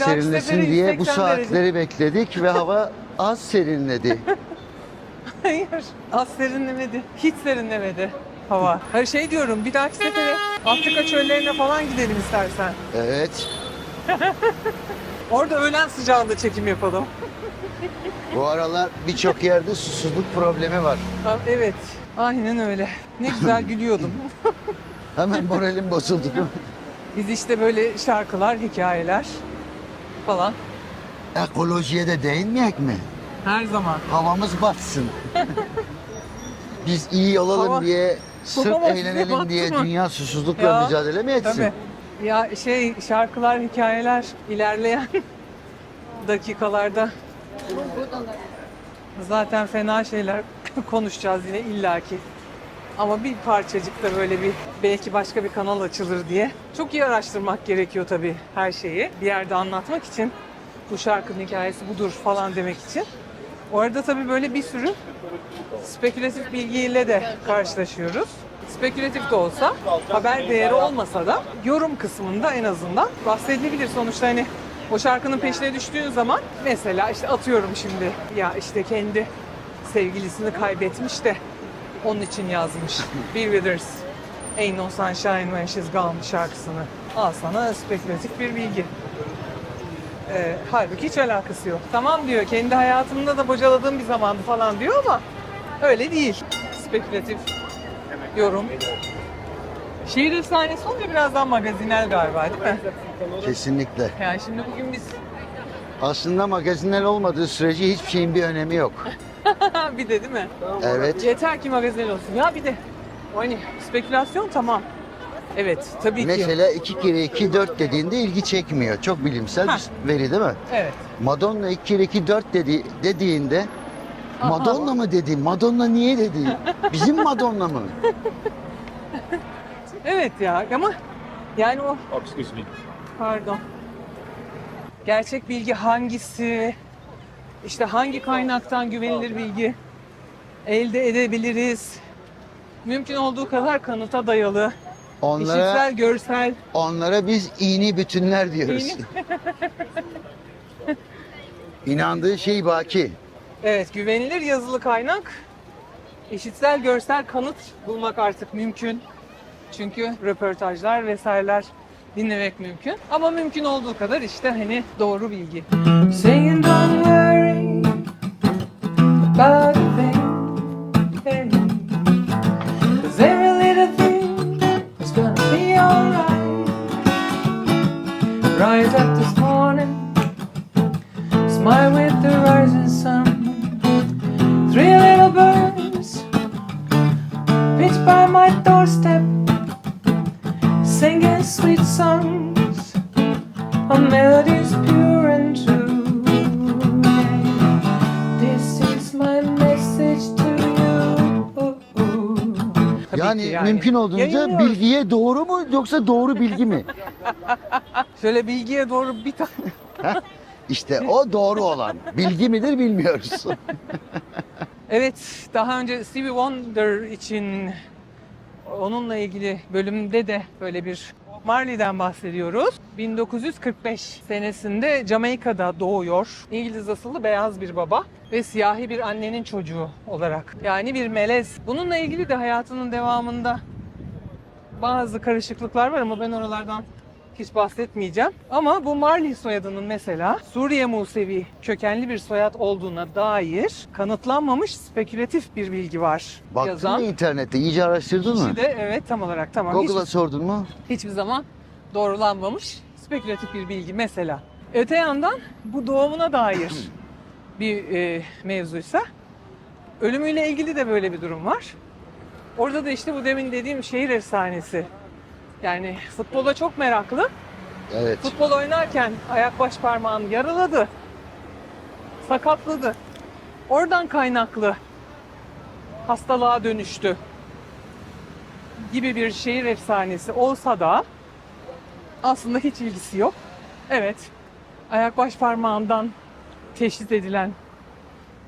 hava dahaki serinlesin diye bu 180 saatleri bekledik ve hava az serinledi. Hayır. Az serinlemedi. Hiç serinlemedi hava. Hayır şey diyorum bir dahaki sefere Afrika çöllerine falan gidelim istersen. Evet. Orada öğlen sıcağında çekim yapalım. Bu aralar birçok yerde susuzluk problemi var. Ha, Evet. Aynen öyle. Ne güzel gülüyordum. Hemen moralim bozuldu? Biz işte böyle şarkılar, hikayeler falan. Ekolojiye de değinmeyek mi? Her zaman. Havamız batsın. Biz iyi olalım Hava- diye, sırf Hava eğlenelim battı diye mı? dünya susuzlukla Ya, mücadele mi etsin? Tabii. Ya şey şarkılar, hikayeler ilerleyen dakikalarda zaten fena şeyler konuşacağız yine illaki. Ama bir parçacık da böyle bir belki başka bir kanal açılır diye. Çok iyi araştırmak gerekiyor tabii her şeyi. Bir yerde anlatmak için bu şarkının hikayesi budur falan demek için. O arada tabii böyle bir sürü spekülatif bilgiyle de karşılaşıyoruz. Spekülatif de olsa, haber değeri olmasa da yorum kısmında en azından bahsedilebilir. Sonuçta hani o şarkının peşine düştüğün zaman mesela işte atıyorum şimdi ya işte kendi sevgilisini kaybetmiş de onun için yazmış. Bill Withers, Ain't No Sunshine When She's Gone şarkısını. Al sana spekülatif bir bilgi. Ee, halbuki hiç alakası yok. Tamam diyor, kendi hayatımda da bocaladığım bir zamandı falan diyor ama öyle değil. Spekülatif yorum. Şehir efsanesi olunca biraz daha magazinel galiba değil mi? Kesinlikle. Yani şimdi bugün biz Aslında magazinel olmadığı sürece hiçbir şeyin bir önemi yok. bir de değil mi? Evet. Yeter ki magazinel olsun. Ya bir de hani spekülasyon tamam. Evet tabii ki. Mesela 2 kere 2 4 dediğinde ilgi çekmiyor. Çok bilimsel Ha. bir veri değil mi? Evet. Madonna 2 kere 2 4 dedi, dediğinde Aha. Madonna mı dedi? Madonna niye dedi? Bizim Madonna mı? Evet ya ama yani o excuse me. pardon. Gerçek bilgi hangisi? İşte hangi kaynaktan güvenilir bilgi elde edebiliriz? Mümkün olduğu kadar kanıta dayalı, Onlara işitsel, görsel. onlara biz iğni bütünler diyoruz. İğni- İnandığı şey baki. Evet, güvenilir yazılı kaynak, işitsel, görsel kanıt bulmak artık mümkün. Çünkü röportajlar vesaireler dinlemek mümkün. Ama mümkün olduğu kadar işte hani doğru bilgi. Saying don't worry about a thing. 'Cause every little thing is gonna be alright. Rise up this morning Smile with the rising sun. Three little birds pitch by my doorstep, singing sweet songs of melodies pure and true. Yani, ki mümkün olduğunca Yayınlıyoruz. bilgiye doğru mu yoksa doğru bilgi mi? Şöyle bilgiye doğru bir tane. İşte o doğru olan. Bilgi midir bilmiyoruz. Evet, daha önce Stevie Wonder için onunla ilgili bölümde de böyle bir Marley'den bahsediyoruz. 1945 senesinde Jamaika'da doğuyor. İngiliz asıllı beyaz bir baba ve siyahi bir annenin çocuğu olarak. Yani bir melez. Bununla ilgili de hayatının devamında bazı karışıklıklar var ama ben oralardan hiç bahsetmeyeceğim. Ama bu Marley soyadının mesela Suriye Musevi kökenli bir soyad olduğuna dair kanıtlanmamış spekülatif bir bilgi var. Baktın yazan. mı internette? İyice araştırdın mı? De evet tam olarak tamam. Google'a sordun mu? hiçbir zaman doğrulanmamış spekülatif bir bilgi mesela. Öte yandan bu doğumuna dair bir e, mevzuysa ölümüyle ilgili de böyle bir durum var. Orada da işte bu demin dediğim şehir efsanesi. Yani futbola çok meraklı. Evet. Futbol oynarken ayak baş parmağını yaraladı. Sakatladı. Oradan kaynaklı hastalığa dönüştü gibi bir şehir efsanesi olsa da aslında hiç ilgisi yok. Evet, ayak baş parmağından teşhis edilen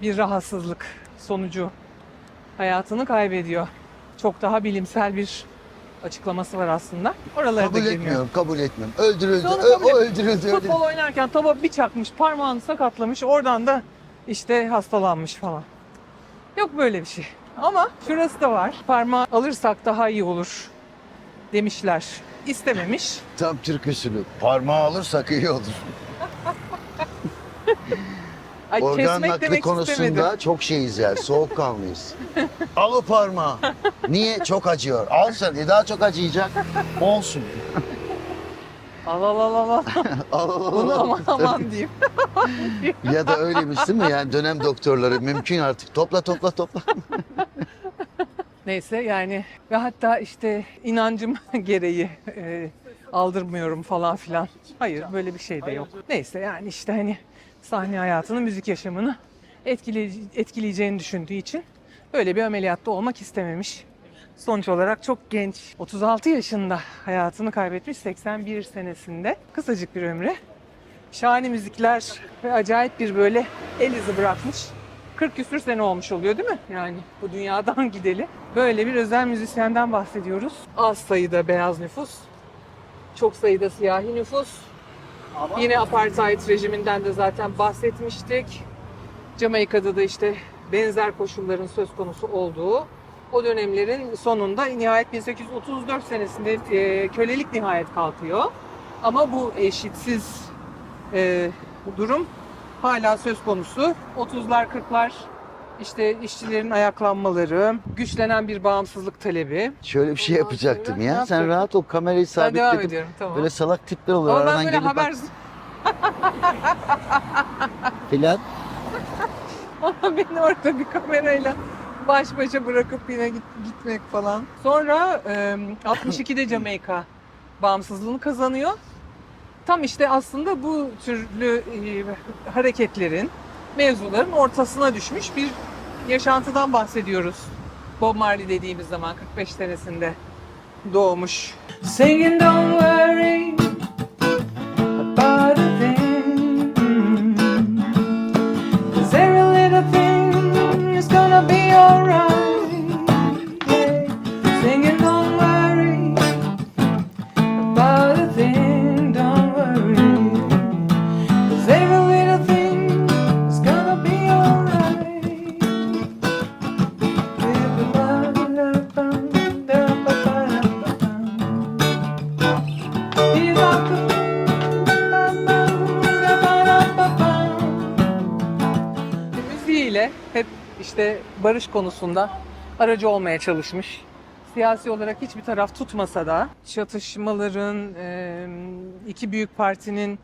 bir rahatsızlık sonucu hayatını kaybediyor. Çok daha bilimsel bir açıklaması var aslında. Oralara da Kabul girmiyorum. etmiyorum, kabul etmiyorum. Öldürüldü, Sonra kabul o et- öldürüldü. öldürüldü. Futbol oynarken topa bir çakmış, parmağını sakatlamış. Oradan da işte hastalanmış falan. Yok böyle bir şey. Ama şurası da var. Parmağı alırsak daha iyi olur demişler. İstememiş. Tam Türk usulü. Parmağı alırsak iyi olur. Ay, Organ kesmek nakli demek konusunda istemedim. çok şeyiz ya, soğukkanlıyız. Al o parmağı. Niye? Çok acıyor. Al sen, e daha çok acıyacak. Olsun. Al al al al. al. Al, al, al, Bunu al. aman aman diyeyim. Ya da öyleymiş değil mi? Yani dönem doktorları mümkün artık. Topla topla topla. Neyse yani ve hatta işte inancım gereği e, aldırmıyorum falan filan. Hayır böyle bir şey de yok. Neyse yani işte hani sahne hayatını, müzik yaşamını etkile, etkileyeceğini düşündüğü için böyle bir ameliyatta olmak istememiş. Sonuç olarak çok genç, 36 yaşında hayatını kaybetmiş 81 senesinde. Kısacık bir ömrü. Şahane müzikler ve acayip bir böyle el izi bırakmış. 40 küsür sene olmuş oluyor değil mi? Yani bu dünyadan gideli. Böyle bir özel müzisyenden bahsediyoruz. Az sayıda beyaz nüfus, çok sayıda siyahi nüfus. Yine apartheid rejiminden de zaten bahsetmiştik. Jamaika'da da işte benzer koşulların söz konusu olduğu o dönemlerin sonunda nihayet 1834 senesinde e, kölelik nihayet kalkıyor. Ama bu eşitsiz e, durum hala söz konusu. 30'lar 40'lar işte işçilerin ayaklanmaları, güçlenen bir bağımsızlık talebi. Şöyle bir şey Ondan yapacaktım ya. Sen yapacaktım? rahat ol kamerayı Ben devam sabitledim. ediyorum tamam. Böyle salak tipler olur Ama ben aradan böyle haber bak filan. beni orada bir kamerayla baş başa bırakıp yine git, gitmek falan. Sonra e, 62'de Jamaika bağımsızlığını kazanıyor. Tam işte aslında bu türlü e, hareketlerin, mevzuların ortasına düşmüş bir yaşantıdan bahsediyoruz. Bob Marley dediğimiz zaman 45 senesinde doğmuş. Singing don't worry barış konusunda aracı olmaya çalışmış. Siyasi olarak hiçbir taraf tutmasa da çatışmaların, e, iki büyük partinin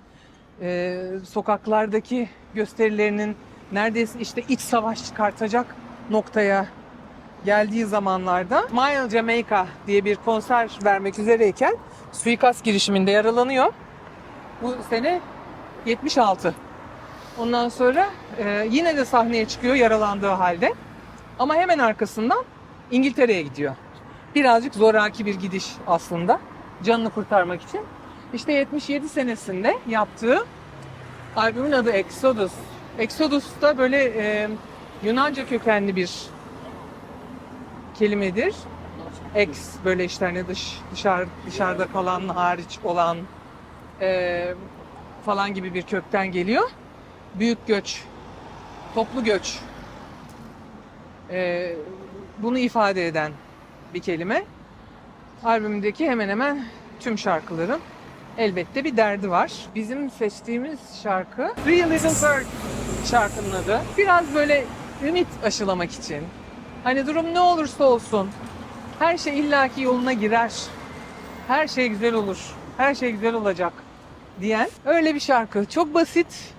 e, sokaklardaki gösterilerinin neredeyse işte iç savaş çıkartacak noktaya geldiği zamanlarda Smile Jamaica diye bir konser vermek üzereyken suikast girişiminde yaralanıyor. Bu sene 76. Ondan sonra e, yine de sahneye çıkıyor yaralandığı halde. Ama hemen arkasından İngiltere'ye gidiyor. Birazcık zoraki bir gidiş aslında. Canını kurtarmak için. İşte 77 senesinde yaptığı albümün adı Exodus. Exodus da böyle e, Yunanca kökenli bir kelimedir. Ex böyle işte hani dış dışarı dışarıda kalan hariç olan e, falan gibi bir kökten geliyor. Büyük göç, toplu göç. E, bunu ifade eden bir kelime. Albümdeki hemen hemen tüm şarkıların elbette bir derdi var. Bizim seçtiğimiz şarkı Three Little Birds şarkının adı. Biraz böyle ümit aşılamak için. Hani durum ne olursa olsun her şey illaki yoluna girer. Her şey güzel olur. Her şey güzel olacak diyen öyle bir şarkı. Çok basit.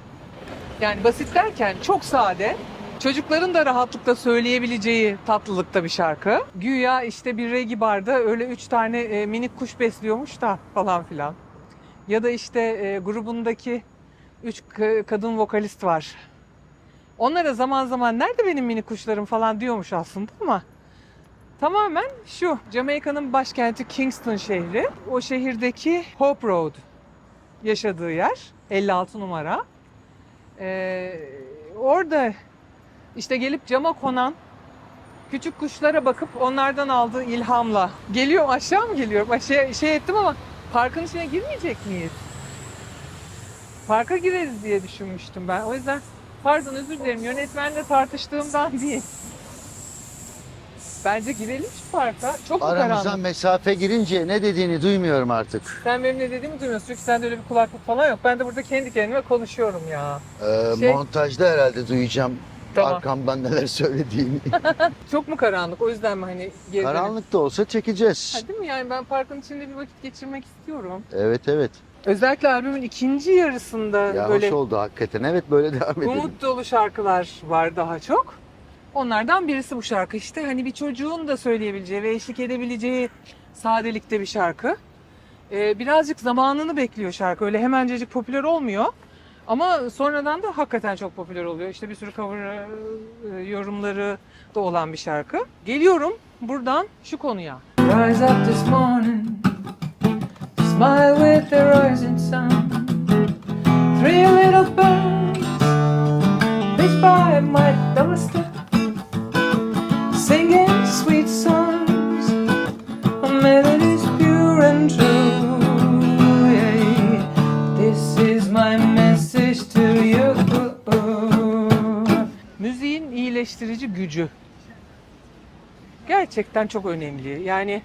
Yani basit derken çok sade. Çocukların da rahatlıkla söyleyebileceği tatlılıkta bir şarkı. Güya işte bir regi barda öyle üç tane e, minik kuş besliyormuş da falan filan. Ya da işte e, grubundaki üç kadın vokalist var. Onlara zaman zaman nerede benim mini kuşlarım falan diyormuş aslında ama tamamen şu Jamaika'nın başkenti Kingston şehri. O şehirdeki Hope Road yaşadığı yer 56 numara. Ee, orada işte gelip cama konan küçük kuşlara bakıp onlardan aldığı ilhamla. Geliyorum aşağı mı geliyorum? Aşağı şey ettim ama parkın içine girmeyecek miyiz? Parka gireriz diye düşünmüştüm ben. O yüzden pardon özür dilerim yönetmenle tartıştığımdan değil. Bence girelim şu parka. Çok mu Aramıza karanlık? mesafe girince ne dediğini duymuyorum artık. Sen benim ne dediğimi duymuyorsun çünkü sende öyle bir kulaklık falan yok. Ben de burada kendi kendime konuşuyorum ya. Ee, Şey- Montajda herhalde duyacağım Tamam. arkamdan neler söylediğini. Çok mu karanlık? O yüzden mi hani geri dönüp- Karanlık da olsa çekeceğiz. Ha, değil mi? Yani ben parkın içinde bir vakit geçirmek istiyorum. Evet evet. Özellikle albümün ikinci yarısında Ya böyle hoş oldu hakikaten. Evet böyle devam edelim. umut dolu şarkılar var daha çok. Onlardan birisi bu şarkı işte. Hani bir çocuğun da söyleyebileceği ve eşlik edebileceği sadelikte bir şarkı. Ee, birazcık zamanını bekliyor şarkı. Öyle hemencecik popüler olmuyor. Ama sonradan da hakikaten çok popüler oluyor. İşte bir sürü cover e, yorumları da olan bir şarkı. Geliyorum buradan şu konuya. Rise up this morning Smile with the rising sun Three little birds by my gerçekten çok önemli. Yani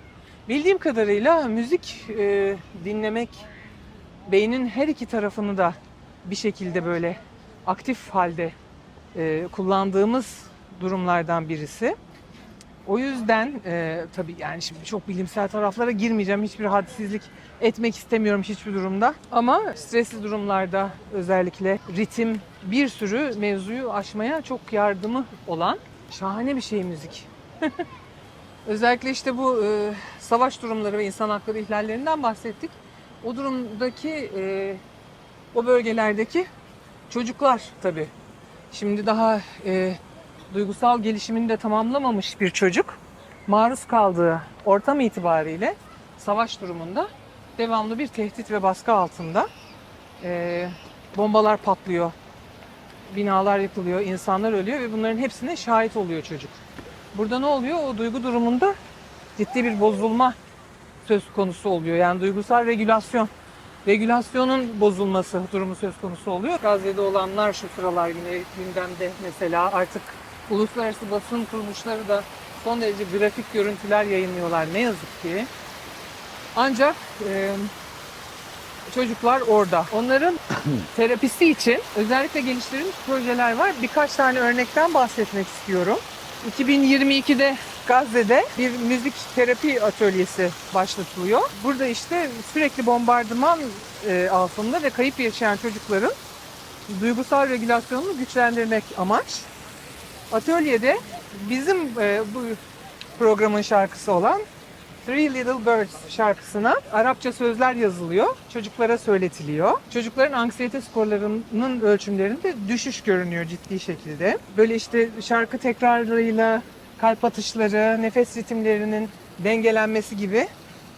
bildiğim kadarıyla müzik e, dinlemek beynin her iki tarafını da bir şekilde böyle aktif halde e, kullandığımız durumlardan birisi. O yüzden e, tabii yani şimdi çok bilimsel taraflara girmeyeceğim. Hiçbir hadsizlik etmek istemiyorum hiçbir durumda. Ama stresli durumlarda özellikle ritim bir sürü mevzuyu aşmaya çok yardımı olan şahane bir şey müzik. Özellikle işte bu e, savaş durumları ve insan hakları ihlallerinden bahsettik. O durumdaki, e, o bölgelerdeki çocuklar tabii. Şimdi daha e, duygusal gelişimini de tamamlamamış bir çocuk maruz kaldığı ortam itibariyle savaş durumunda devamlı bir tehdit ve baskı altında. E, bombalar patlıyor, binalar yıkılıyor, insanlar ölüyor ve bunların hepsine şahit oluyor çocuk. Burada ne oluyor? O duygu durumunda ciddi bir bozulma söz konusu oluyor. Yani duygusal regülasyon. Regülasyonun bozulması durumu söz konusu oluyor. Gazze'de olanlar şu sıralar yine gündemde mesela artık uluslararası basın kuruluşları da son derece grafik görüntüler yayınlıyorlar ne yazık ki. Ancak e, çocuklar orada. Onların terapisi için özellikle geliştirilmiş projeler var. Birkaç tane örnekten bahsetmek istiyorum. 2022'de Gazze'de bir müzik terapi atölyesi başlatılıyor. Burada işte sürekli bombardıman e, altında ve kayıp yaşayan çocukların duygusal regülasyonunu güçlendirmek amaç. Atölyede bizim e, bu programın şarkısı olan Three Little Birds şarkısına Arapça sözler yazılıyor. Çocuklara söyletiliyor. Çocukların anksiyete skorlarının ölçümlerinde düşüş görünüyor ciddi şekilde. Böyle işte şarkı tekrarlarıyla kalp atışları, nefes ritimlerinin dengelenmesi gibi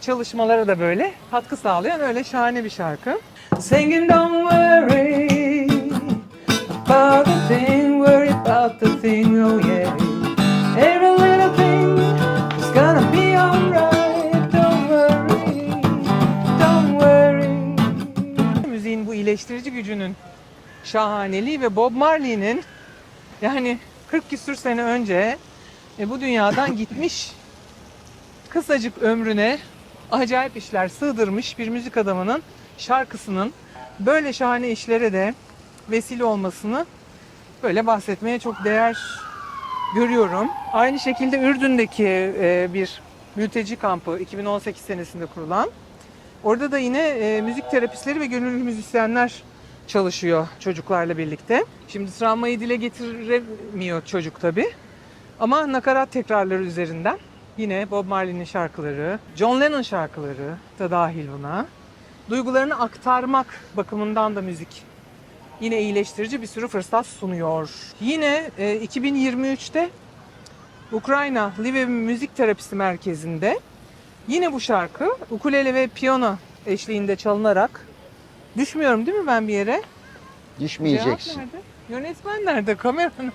çalışmalara da böyle katkı sağlayan öyle şahane bir şarkı. Singing don't worry about the thing, worry about the thing, oh yeah. İyileştirici gücünün şahaneliği ve Bob Marley'nin yani 40 küsür sene önce e, bu dünyadan gitmiş kısacık ömrüne acayip işler sığdırmış bir müzik adamının şarkısının böyle şahane işlere de vesile olmasını böyle bahsetmeye çok değer görüyorum. Aynı şekilde Ürdün'deki e, bir mülteci kampı 2018 senesinde kurulan. Orada da yine e, müzik terapistleri ve gönüllü müzisyenler çalışıyor çocuklarla birlikte. Şimdi travmayı dile getiremiyor çocuk tabi. Ama nakarat tekrarları üzerinden yine Bob Marley'nin şarkıları, John Lennon şarkıları da dahil buna. Duygularını aktarmak bakımından da müzik yine iyileştirici bir sürü fırsat sunuyor. Yine e, 2023'te Ukrayna Lviv Müzik Terapisi Merkezi'nde yine bu şarkı ukulele ve piyano eşliğinde çalınarak düşmüyorum değil mi ben bir yere? Düşmeyeceksin. Cevap nerede? Yönetmen nerede? Kameranın.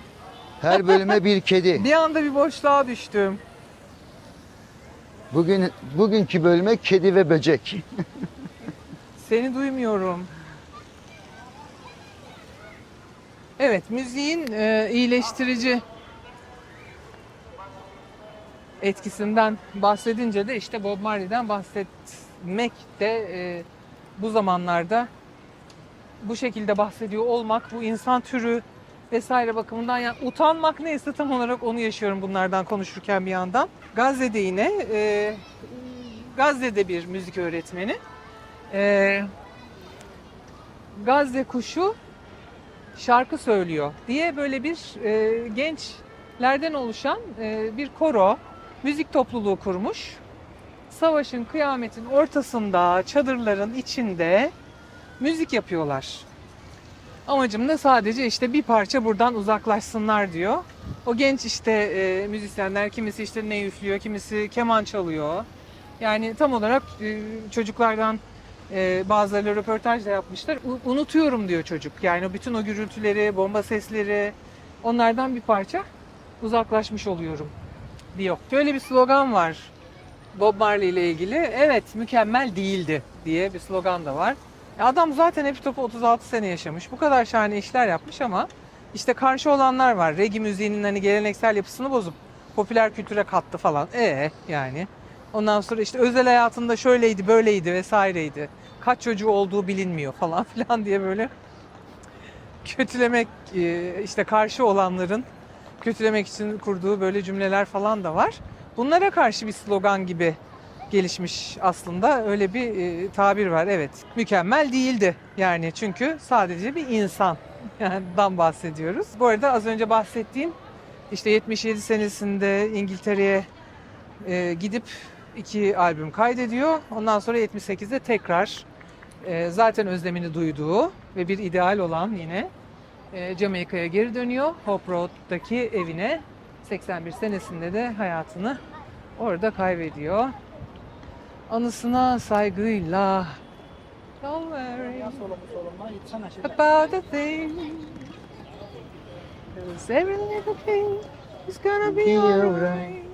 Her bölüme bir kedi. Bir anda bir boşluğa düştüm. Bugün bugünkü bölüme kedi ve böcek. Seni duymuyorum. Evet, müziğin e, iyileştirici etkisinden bahsedince de işte Bob Marley'den bahsetmek de e, bu zamanlarda bu şekilde bahsediyor olmak, bu insan türü vesaire bakımından yani utanmak neyse tam olarak onu yaşıyorum bunlardan konuşurken bir yandan. Gazze'de yine e, Gazze'de bir müzik öğretmeni. E, Gazze kuşu şarkı söylüyor diye böyle bir e, gençlerden oluşan e, bir koro, müzik topluluğu kurmuş. Savaşın, kıyametin ortasında, çadırların içinde müzik yapıyorlar. Amacım da sadece işte bir parça buradan uzaklaşsınlar diyor. O genç işte e, müzisyenler kimisi işte ne üflüyor, kimisi keman çalıyor. Yani tam olarak e, çocuklardan e, bazıları röportaj da yapmışlar. U- unutuyorum diyor çocuk. Yani bütün o gürültüleri, bomba sesleri onlardan bir parça uzaklaşmış oluyorum diyor. Şöyle bir slogan var Bob Marley ile ilgili. Evet mükemmel değildi diye bir slogan da var. Ya Adam zaten hep topu 36 sene yaşamış. Bu kadar şahane işler yapmış ama işte karşı olanlar var. Reggae müziğinin hani geleneksel yapısını bozup popüler kültüre kattı falan. E yani. Ondan sonra işte özel hayatında şöyleydi, böyleydi vesaireydi. Kaç çocuğu olduğu bilinmiyor falan filan diye böyle kötülemek e, işte karşı olanların kötülemek için kurduğu böyle cümleler falan da var. Bunlara karşı bir slogan gibi gelişmiş aslında öyle bir e, tabir var. Evet mükemmel değildi yani çünkü sadece bir insan yani dan bahsediyoruz. Bu arada az önce bahsettiğim işte 77 senesinde İngiltere'ye e, gidip iki albüm kaydediyor. Ondan sonra 78'de tekrar e, zaten özlemini duyduğu ve bir ideal olan yine e, Jamaika'ya geri dönüyor. Hope Road'daki evine 81 senesinde de hayatını orada kaybediyor. Anısına saygıyla Don't worry about the thing Cause every little thing is gonna Be alright